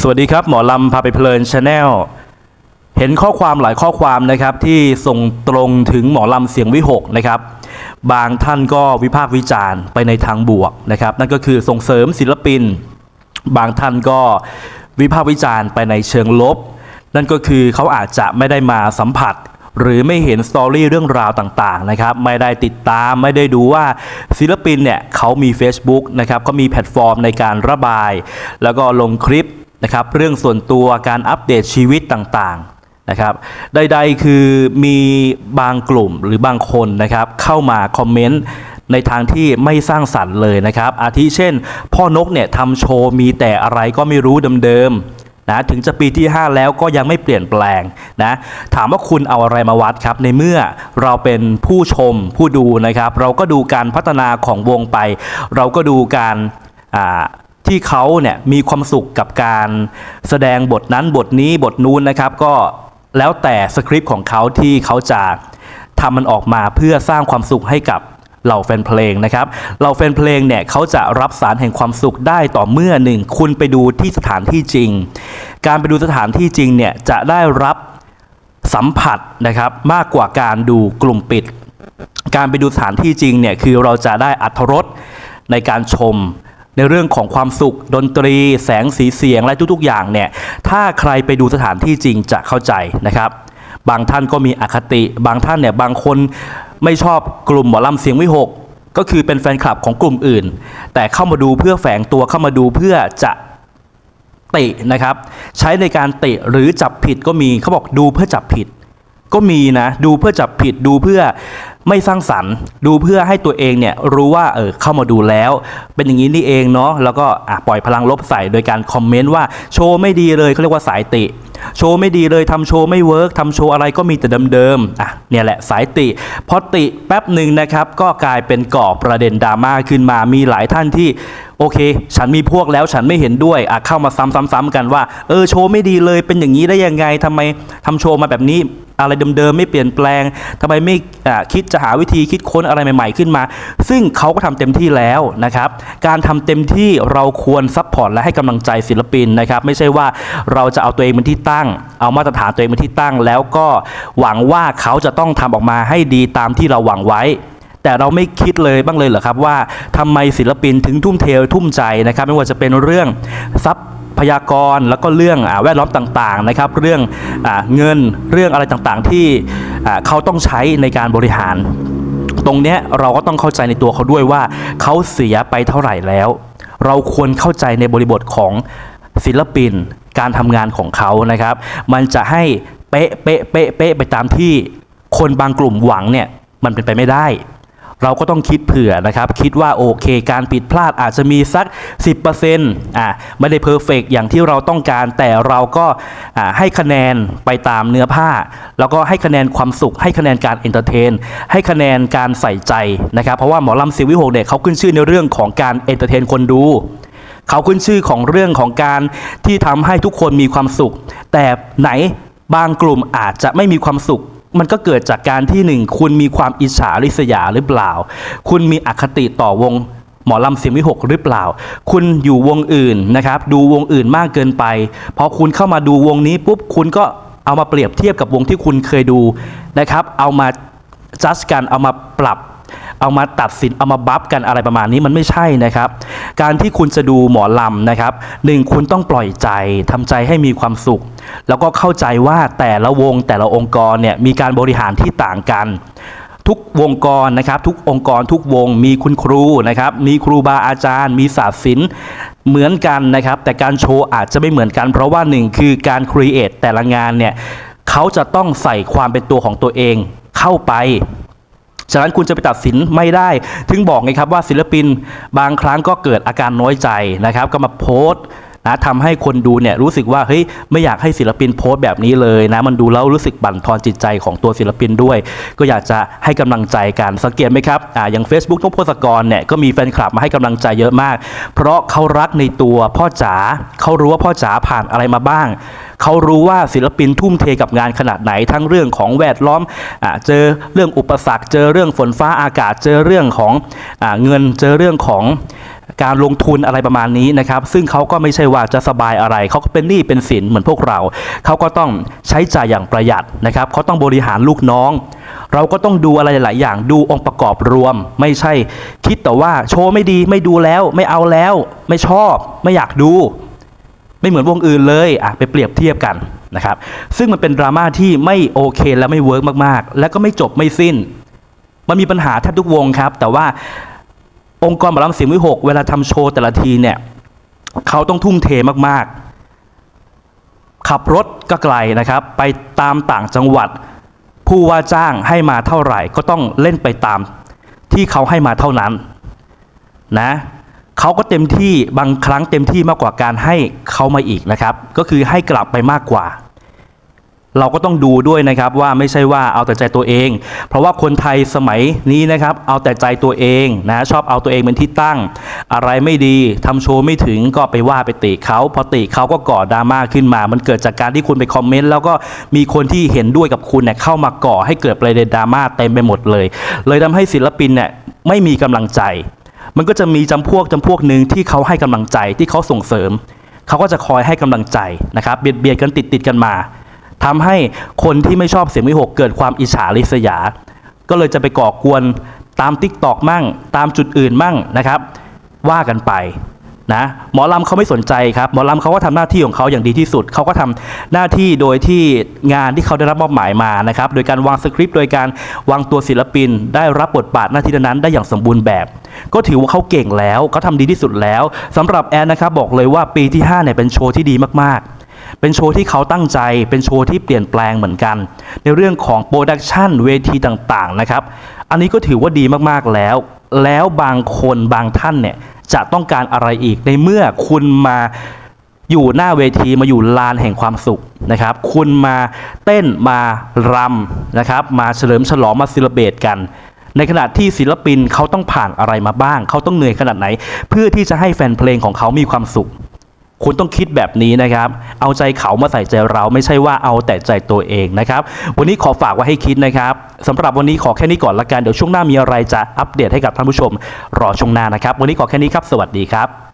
สวัสดีครับ หมอลำพาไปเพลินชาแนลเห็นข้อความหลายข้อความนะครับที่ส่งตรงถึงหมอลำเสียงวิหกนะครับ บางท่านก็วิพากษ์วิจารณ์ไปในทางบวกนะครับ นั่นก็คือส่งเสริมศิลปิน บางท่านก็วิพากษ์วิจารณ์ไปในเชิงลบ นั่นก็คือเขาอาจจะไม่ได้มาสัมผัส หรือไม่เห็นสตอรี่เรื่องราวต่างๆนะครับไม่ได้ติดตามไม่ได้ดูว่าศิลปินเนี่ยเขามี Facebook นะครับเขามีแพลตฟอร์มในการระบาย แล้วก็ลงคลิป นะครับเรื่องส่วนตัวการอัปเดตชีวิตต่างๆนะครับใดๆคือมีบางกลุ่มหรือบางคนนะครับเข้ามาคอมเมนต์ในทางที่ไม่สร้างสรรค์เลยนะครับ อาทิเช่น พ่อนกเนี่ยทำโชว์มีแต่อะไรก็ไม่รู้เดิมๆนะถึงจะปีที่ 5 แล้วก็ยังไม่เปลี่ยนแปลงนะถามว่าคุณเอาอะไรมาวัดครับ ในเมื่อเราเป็นผู้ชมผู้ดูนะครับ เราก็ดูการพัฒนาของวงไป เราก็ดูการอ่า ที่เขาเนี่ยมีความสุขกับการแสดงบทนั้นบทนี้บทนู้นนะครับ ก็แล้วแต่สคริปต์ของเขาที่เขาจะทำมันออกมาเพื่อสร้างความสุขให้กับเหล่าแฟนเพลงนะครับเหล่าแฟนเพลงเนี่ยเขาจะรับสารแห่งความสุขได้ต่อเมื่อหนึ่งคุณไปดูที่สถานที่จริง การไปดูสถานที่จริงเนี่ยจะได้รับสัมผัสนะครับมากกว่าการดูกลุ่มปิด การไปดูสถานที่จริงเนี่ยคือเราจะได้อัธรสในการชม ในเรื่องของความสุขดนตรี แสงสีเสียงและทุกๆ อย่างเนี่ยถ้าใครไปดูสถานที่จริงจะเข้าใจนะครับ บางท่านก็มีอคติ บางท่านเนี่ยบางคนไม่ชอบกลุ่มหมอลำเสียงวิหกก็คือเป็นแฟนคลับของกลุ่มอื่น แต่เข้ามาดูเพื่อแฝงตัวเข้ามาดูเพื่อจะตินะครับ ใช้ในการติหรือจับผิดก็มีเขาบอกดูเพื่อจับผิด ก็มีนะ ดูเพื่อจับผิดดูเพื่อ ไม่สร้างสรรค์ ดูเพื่อให้ตัวเองเนี่ยรู้ว่าเออเข้ามาดูแล้ว เป็นอย่างนี้นี่เองเนาะแล้วก็อะปล่อยพลังลบใส่โดยการคอมเมนต์ว่าโชว์ไม่ดีเลยเขาเรียกว่าสายติ โชว์ไม่ดีเลยทำโชว์ไม่เวิร์กทำโชว์อะไรก็มีแต่เดิมๆอะเนี่ยแหละสายติพอติแป๊บหนึ่งนะครับก็กลายเป็นก่อประเด็นดราม่าขึ้นมามีหลายท่านที่ โอเค ฉันมีพวกแล้วฉันไม่เห็นด้วยอะเข้ามาซ้ำๆๆกันว่า เออโชว์ไม่ดีเลยเป็นอย่างนี้ได้ยังไงทำไมทำโชว์มาแบบนี้อะไรเดิมๆไม่เปลี่ยนแปลงทำไมไม่อ่าคิดจะหาวิธีคิดค้นอะไรใหม่ๆขึ้นมา ซึ่งเขาก็ทำเต็มที่แล้วนะครับ การทำเต็มที่เราควรซัพพอร์ตและให้กำลังใจศิลปินนะครับ ไม่ใช่ว่าเราจะเอาตัวเองเป็นที่ตั้ง เอามาตรฐานตัวเองเป็นที่ตั้ง แล้วก็หวังว่าเขาจะต้องทำออกมาให้ดีตามที่เราหวังไว้ แต่เราไม่คิดเลยบ้างเลยเหรอครับว่าทำไมศิลปินถึงทุ่มเททุ่มใจนะครับ ไม่ว่าจะเป็นเรื่องทรัพยากรแล้วก็เรื่องอแวดล้อมต่างๆนะครับ เรื่องอเงินเรื่องอะไรต่างๆที่เขาต้องใช้ในการบริหาร ตรงนี้เราก็ต้องเข้าใจในตัวเขาด้วยว่าเขาเสียไปเท่าไหร่แล้ว เราควรเข้าใจในบริบทของศิลปินการทำงานของเขานะครับ มันจะให้เป๊ะเป๊ะเป๊ะเป๊ะไปตามที่คนบางกลุ่มหวังเนี่ยมันเป็นไปไม่ได้ เราก็ต้องคิดเผื่อนะครับ คิดว่าโอเค การผิดพลาดอาจจะมีสัก 10%อะไม่ได้เพอร์เฟกอย่างที่เราต้องการ แต่เราก็อ่าให้คะแนนไปตามเนื้อผ้า แล้วก็ให้คะแนนความสุข ให้คะแนนการเอนเตอร์เทน ให้คะแนนการใส่ใจนะครับ เพราะว่าหมอลำเสีวิหกเนี่ยเขาขึ้นชื่อในเรื่องของการเอนเตอร์เทนคนดูเขาขึ้นชื่อของเรื่องของการที่ทำให้ทุกคนมีความสุข แต่ไหนบางกลุ่มอาจจะไม่มีความสุข มันก็เกิดจากการที่หนึ่งคุณมีความอิจฉาริษยาหรือเปล่า คุณมีอคติต่อวงหมอลำเสียงวิหกหรือเปล่า คุณอยู่วงอื่นนะครับ ดูวงอื่นมากเกินไป พอคุณเข้ามาดูวงนี้ปุ๊บ คุณก็เอามาเปรียบเทียบกับวงที่คุณเคยดูนะครับ เอามาจัดกัน เอามาปรับ เอามาตัดสินเอามาบัฟกันอะไรประมาณนี้มันไม่ใช่นะครับ การที่คุณจะดูหมอลำนะครับหนึ่งคุณต้องปล่อยใจทำใจให้มีความสุข แล้วก็เข้าใจว่าแต่ละวงแต่ละองค์กรเนี่ยมีการบริหารที่ต่างกันทุกวงกรนะครับทุกองค์กรทุกวงมีคุณครูนะครับมีครูบาอาจารย์ มีศาสตร์ศิลป์เหมือนกันนะครับ แต่การโชว์อาจจะไม่เหมือนกัน เพราะว่าหนึ่งคือการครีเอทแต่ละงานเนี่ยเขาจะต้องใส่ความเป็นตัวของตัวเองเข้าไป ฉะนั้นคุณจะไปตัดสินไม่ได้ ถึงบอกไงครับว่าศิลปินบางครั้งก็เกิดอาการน้อยใจนะครับ ก็มาโพสต์ นะทำให้คนดูเนี่ยรู้สึกว่าเฮ้ยไม่อยากให้ศิลปินโพสต์แบบนี้เลยนะมันดูแล้วรู้สึกบั่นทอนจิตใจของตัวศิลปินด้วย ก็อยากจะให้กำลังใจกันสังเกตไหมครับอ่าอย่าง Facebook นพพศกรเนี่ยก็มีแฟนคลับมาให้กำลังใจเยอะมาก เพราะเขารักในตัวพ่อจ๋าเขารู้ว่าพ่อจ๋าผ่านอะไรมาบ้างเขารู้ว่าศิลปินทุ่มเทกับงานขนาดไหนทั้งเรื่องของแวดล้อมอเจอเรื่องอุปสรรค เจอเรื่องฝนฟ้าอากาศ เจอเรื่องของอเงิน เจอเรื่องของ การลงทุนอะไรประมาณนี้นะครับ ซึ่งเขาก็ไม่ใช่ว่าจะสบายอะไร เขาก็เป็นหนี้เป็นสินเหมือนพวกเรา เขาก็ต้องใช้จ่ายอย่างประหยัดนะครับเขาต้องบริหารลูกน้อง เราก็ต้องดูอะไรหลายอย่างดูองค์ประกอบรวม ไม่ใช่คิดแต่ว่าโชว์ไม่ดีไม่ดูแล้ว ไม่เอาแล้ว ไม่ชอบ ไม่อยากดู ไม่เหมือนวงอื่นเลยอะไปเปรียบเทียบกันนะครับซึ่งมันเป็นดราม่าที่ไม่โอเคและไม่เวิร์กมากๆ และก็ไม่จบไม่สิ้น มันมีปัญหาแทบทุกวงครับ แต่ว่า องค์กรหมอลำเสียงวิหกเวลาทำโชว์แต่ละทีเนี่ยเขาต้องทุ่มเทมากๆ ขับรถก็ไกลนะครับ ไปตามต่างจังหวัด ผู้ว่าจ้างให้มาเท่าไหร่ ก็ต้องเล่นไปตามที่เขาให้มาเท่านั้นนะเขาก็เต็มที่บางครั้งเต็มที่มากกว่าการให้เขามาอีกนะครับ ก็คือให้กลับไปมากกว่า เราก็ต้องดูด้วยนะครับว่าไม่ใช่ว่าเอาแต่ใจตัวเอง เพราะว่าคนไทยสมัยนี้นะครับเอาแต่ใจตัวเองนะชอบเอาตัวเองเป็นที่ตั้ง อะไรไม่ดีทำโชว์ไม่ถึงก็ไปว่าไปติเขาพอติเขาก็ก่อดราม่าขึ้นมา มันเกิดจากการที่คุณไปคอมเมนต์แล้วก็มีคนที่เห็นด้วยกับคุณเนี่ยเข้ามาก่อให้เกิดประเด็นดราม่าเต็มไปหมดเลย เลยทำให้ศิลปินเนี่ยไม่มีกำลังใจ มันก็จะมีจำพวกจำพวกหนึ่งที่เขาให้กำลังใจที่เขาส่งเสริม เขาก็จะคอยให้กำลังใจนะครับเบียดเบียดกันติดติดกันมา ทำให้คนที่ไม่ชอบเสียงวิหกเกิดความอิจฉาริษยา ก็เลยจะไปก่อกวนตามติ๊กตอกมั่ง ตามจุดอื่นมั่งนะครับ ว่ากันไปนะหมอลำเขาไม่สนใจครับหมอลำเขาก็ทำหน้าที่ของเขาอย่างดีที่สุด เขาก็ทำหน้าที่โดยที่งานที่เขาได้รับมอบหมายมานะครับโดยการวางสคริปต์โดยการวางตัวศิลปิน ได้รับบทบาทหน้าที่นั้นได้อย่างสมบูรณ์แบบ ก็ถือว่าเขาเก่งแล้วเขาทำดีที่สุดแล้วสำหรับแอนนะครับบอกเลยว่าปีที่5เนี่ยเป็นโชว์ที่ดีมากๆ เป็นโชว์ที่เขาตั้งใจ เป็นโชว์ที่เปลี่ยนแปลงเหมือนกัน ในเรื่องของโปรดักชันเวทีต่างๆนะครับ อันนี้ก็ถือว่าดีมากๆแล้ว แล้วบางคนบางท่านเนี่ยจะต้องการอะไรอีกในเมื่อคุณมาอยู่หน้าเวทีมาอยู่ลานแห่งความสุขนะครับ คุณมาเต้นมารำนะครับ มาเฉลิมฉลองมาซิลเบตกัน ในขณะที่ศิลปินเขาต้องผ่านอะไรมาบ้าง เขาต้องเหนื่อยขนาดไหน เพื่อที่จะให้แฟนเพลงของเขามีความสุข คุณต้องคิดแบบนี้นะครับ เอาใจเขามาใส่ใจเราไม่ใช่ว่าเอาแต่ใจตัวเองนะครับ วันนี้ขอฝากไว้ให้คิดนะครับสำหรับวันนี้ขอแค่นี้ก่อนละกัน เดี๋ยวช่วงหน้ามีอะไรจะอัปเดตให้กับท่านผู้ชม รอช่วงหน้านะครับ วันนี้ขอแค่นี้ครับ สวัสดีครับ